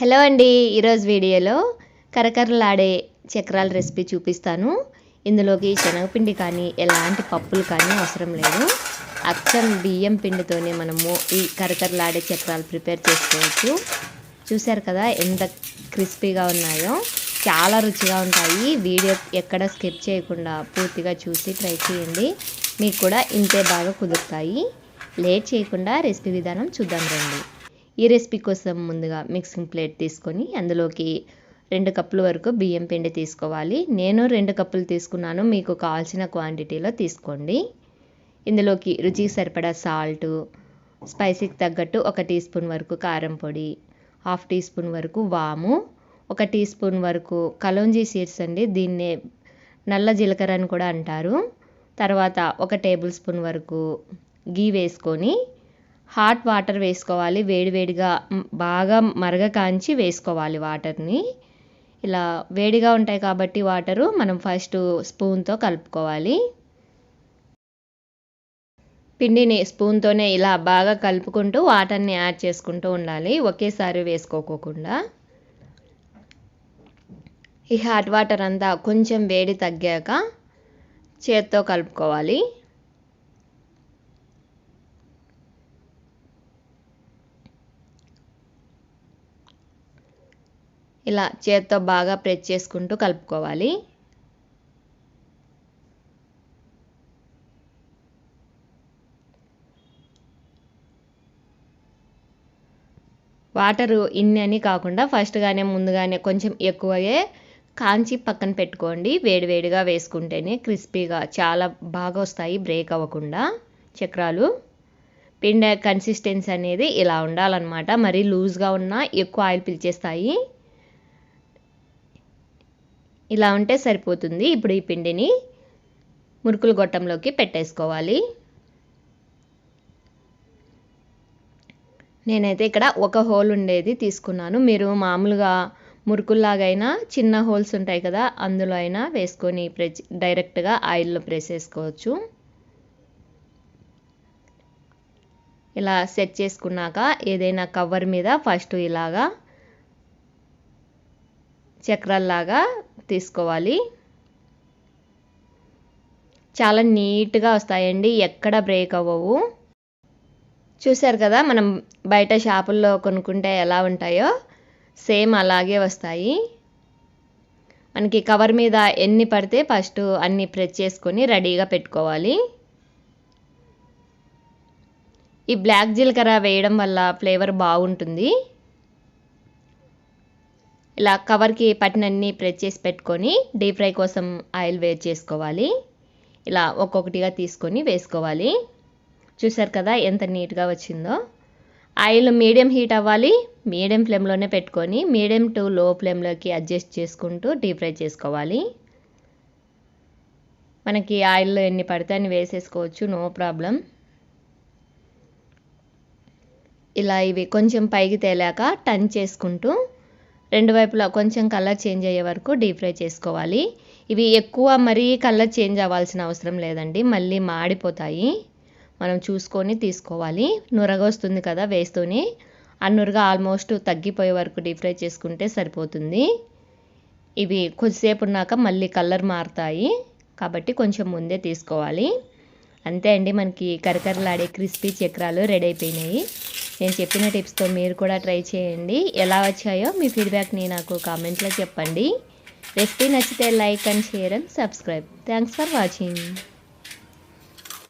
Hello అండి ఈరోజు వీడియోలో కరకరలాడే చక్రాల రెసిపీ చూపిస్తాను. ఇందులోకి శనగపిండి కానీ ఎలాంటి పప్పులు కానీ అవసరం లేదు. అచ్చం బియ్యం పిండితోనే మనము ఈ కరకరలాడే చక్రాలు ప్రిపేర్ చేసుకోవచ్చు. చూశారు కదా ఎంత క్రిస్పీగా ఉన్నాయో? చాలా రుచిగా ఉంటాయి. వీడియో ఎక్కడ స్కిప్ చేయకుండా పూర్తిగా చూసి ట్రై చేయండి. మీకు కూడా ఇంతే బాగా కుదురుతాయి. లేట్ చేయకుండా రెసిపీ విధానం చూద్దాం రండి. ఈ రెసిపీ కోసం ముందుగా మిక్సింగ్ ప్లేట్ తీసుకొని అందులోకి రెండు కప్పుల వరకు బియ్యం పిండి తీసుకోవాలి. నేను రెండు కప్పులు తీసుకున్నాను. మీకు కావాల్సిన క్వాంటిటీలో తీసుకోండి. ఇందులోకి రుచికి సరిపడా సాల్ట్ స్పైసీకి తగ్గట్టు ఒక టీ స్పూన్ వరకు కారం పొడి హాఫ్ టీ స్పూన్ వరకు వాము ఒక టీ స్పూన్ వరకు కలోంజీ సీడ్స్ అండి. దీన్నే నల్ల జీలకర్ర అని కూడా అంటారు. తర్వాత ఒక టేబుల్ స్పూన్ వరకు గీ వేసుకొని హాట్ వాటర్ వేసుకోవాలి. వేడివేడిగా బాగా మరగ కాంచి వేసుకోవాలి వాటర్ని. ఇలా వేడిగా ఉంటాయి కాబట్టి వాటరు మనం ఫస్ట్ స్పూన్తో కలుపుకోవాలి. పిండిని స్పూన్తోనే ఇలా బాగా కలుపుకుంటూ వాటర్ని యాడ్ చేసుకుంటూ ఉండాలి. ఒకేసారి వేసుకోకోకుండా. ఈ హాట్ వాటర్ అంతా కొంచెం వేడి తగ్గాక చేత్తో కలుపుకోవాలి. ఇలా చేత్తో బాగా ప్రెస్ చేసుకుంటూ కలుపుకోవాలి. వాటరు ఇన్ని అని కాకుండా ఫస్ట్గానే ముందుగానే కొంచెం ఎక్కువయే కాంచి పక్కన పెట్టుకోండి. వేడివేడిగా వేసుకుంటేనే క్రిస్పీగా చాలా బాగా వస్తాయి బ్రేక్ అవ్వకుండా చక్రాలు. పిండ కన్సిస్టెన్సీ అనేది ఇలా ఉండాలన్నమాట. మరీ లూజ్గా ఉన్నా ఎక్కువ ఆయిల్ పిలిచేస్తాయి. ఇలా ఉంటే సరిపోతుంది. ఇప్పుడు ఈ పిండిని మురుకులు గొట్టంలోకి పెట్టేసుకోవాలి. నేనైతే ఇక్కడ ఒక హోల్ ఉండేది తీసుకున్నాను. మీరు మామూలుగా మురుకుల్లాగైనా చిన్న హోల్స్ ఉంటాయి కదా అందులో అయినా వేసుకొని ప్రెస్ డైరెక్ట్గా ఆయిల్లో ప్రెస్ చేసుకోవచ్చు. ఇలా సెట్ చేసుకున్నాక ఏదైనా కవర్ మీద ఫస్ట్ ఇలాగా చక్రాల్లాగా తీసుకోవాలి. చాలా నీట్గా వస్తాయండి ఎక్కడ బ్రేక్ అవ్వవు. చూసారు కదా మనం బయట షాపుల్లో కొనుక్కుంటే ఎలా ఉంటాయో సేమ్ అలాగే వస్తాయి. మనకి కవర్ మీద ఎన్ని పడితే ఫస్ట్ అన్ని ప్రెస్ చేసుకొని రెడీగా పెట్టుకోవాలి. ఈ బ్లాక్ జీలకర్ర వేయడం వల్ల ఫ్లేవర్ బాగుంటుంది. ఇలా కవర్కి పట్టినన్ని ప్రెస్ చేసి పెట్టుకొని డీప్ ఫ్రై కోసం ఆయిల్ వేడి చేసుకోవాలి. ఇలా ఒక్కొక్కటిగా తీసుకొని వేసుకోవాలి. చూసారు కదా ఎంత నీట్గా వచ్చిందో. ఆయిల్ మీడియం హీట్ అవ్వాలి. మీడియం ఫ్లేమ్లోనే పెట్టుకొని మీడియం టు లో ఫ్లేమ్లోకి అడ్జస్ట్ చేసుకుంటూ డీప్ ఫ్రై చేసుకోవాలి. మనకి ఆయిల్లో ఎన్ని పడితే అని వేసేసుకోవచ్చు నో ప్రాబ్లం. ఇలా ఇవి కొంచెం పైకి తేలాక టర్న్ చేసుకుంటూ రెండు వైపులా కొంచెం కలర్ చేంజ్ అయ్యే వరకు డీప్ ఫ్రై చేసుకోవాలి. ఇవి ఎక్కువ మరీ కలర్ చేంజ్ అవ్వాల్సిన అవసరం లేదండి. మళ్ళీ మాడిపోతాయి. మనం చూసుకొని తీసుకోవాలి. నురగ వస్తుంది కదా వేస్తూనే. ఆ నురగ ఆల్మోస్ట్ తగ్గిపోయే వరకు డీప్ ఫ్రై చేసుకుంటే సరిపోతుంది. ఇవి కొద్దిసేపు ఉన్నాక మళ్ళీ కలర్ మారుతాయి. కాబట్టి కొంచెం ముందే తీసుకోవాలి. అంతే అండి. మనకి కరకరలాడే క్రిస్పీ చక్రాలు రెడీ అయిపోయినాయి. నేను చెప్పిన టిప్స్తో మీరు కూడా ట్రై చేయండి. ఎలా వచ్చాయో మీ ఫీడ్బ్యాక్ని నాకు కామెంట్లో చెప్పండి. రెసిపీ నచ్చితే like and share and subscribe. Thanks for watching.